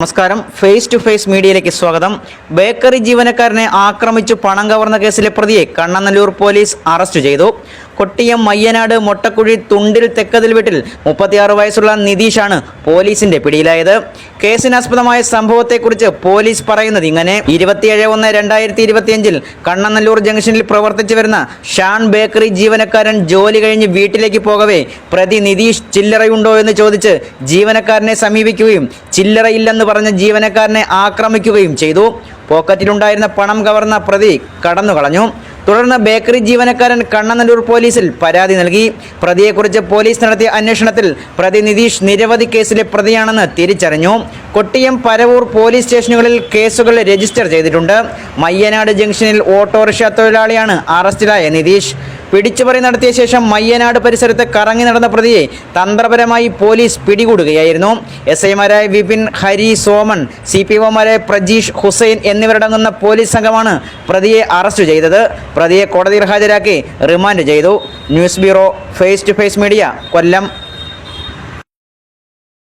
നമസ്കാരം. Face to face മീഡിയയിലേക്ക് സ്വാഗതം. ബേക്കറി ജീവനക്കാരനെ ആക്രമിച്ചു പണം കവർന്ന കേസിലെ പ്രതിയെ കണ്ണനല്ലൂർ പോലീസ് അറസ്റ്റ് ചെയ്തു. കൊട്ടിയം മയ്യനാട് മൊട്ടക്കുഴി തുണ്ടിൽ തെക്കതിൽ വീട്ടിൽ മുപ്പത്തിയാറ് വയസ്സുള്ള നിതീഷാണ് പോലീസിന്റെ പിടിയിലായത്. കേസിനാസ്പദമായ സംഭവത്തെക്കുറിച്ച് പോലീസ് പറയുന്നത് ഇങ്ങനെ. ഇരുപത്തിയേഴ് ഒന്ന് രണ്ടായിരത്തി ഇരുപത്തിയഞ്ചിൽ കണ്ണനല്ലൂർ ജംഗ്ഷനിൽ പ്രവർത്തിച്ചു വരുന്ന ഷാൻ ബേക്കറി ജീവനക്കാരൻ ജോലി കഴിഞ്ഞ് വീട്ടിലേക്ക് പോകവേ പ്രതി നിതീഷ് ചില്ലറയുണ്ടോ എന്ന് ചോദിച്ച് ജീവനക്കാരനെ സമീപിക്കുകയും ചില്ലറയില്ലെന്ന് പറഞ്ഞ ജീവനക്കാരനെ ആക്രമിക്കുകയും ചെയ്തു. പോക്കറ്റിലുണ്ടായിരുന്ന പണം കവർന്ന പ്രതി കടന്നു കളഞ്ഞു തുടർന്ന് ബേക്കറി ജീവനക്കാരൻ കണ്ണനല്ലൂർ പോലീസിൽ പരാതി നൽകി. പ്രതിയെക്കുറിച്ച് പോലീസ് നടത്തിയ അന്വേഷണത്തിൽ പ്രതി നിതീഷ് നിരവധി കേസിലെ പ്രതിയാണെന്ന് തിരിച്ചറിഞ്ഞു. കൊട്ടിയം പരവൂർ പോലീസ് സ്റ്റേഷനുകളിൽ കേസുകൾ രജിസ്റ്റർ ചെയ്തിട്ടുണ്ട്. മയ്യനാട് ജംഗ്ഷനിൽ ഓട്ടോറിക്ഷ തൊഴിലാളിയാണ് അറസ്റ്റിലായ നിതീഷ്. പിടിച്ചുപറി നടത്തിയ ശേഷം മയ്യനാട് പരിസരത്ത് കറങ്ങി നടന്ന പ്രതിയെ തന്ത്രപരമായി പോലീസ് പിടികൂടുകയായിരുന്നു. എസ് ഐമാരായ വിപിൻ ഹരി സോമൻ സി പി ഒമാരായ പ്രജീഷ് ഹുസൈൻ എന്നിവരടങ്ങുന്ന പോലീസ് സംഘമാണ് പ്രതിയെ അറസ്റ്റ് ചെയ്തത്. പ്രതിയെ കോടതിയിൽ ഹാജരാക്കി റിമാൻഡ് ചെയ്തു. News bureau face to face media Kollam.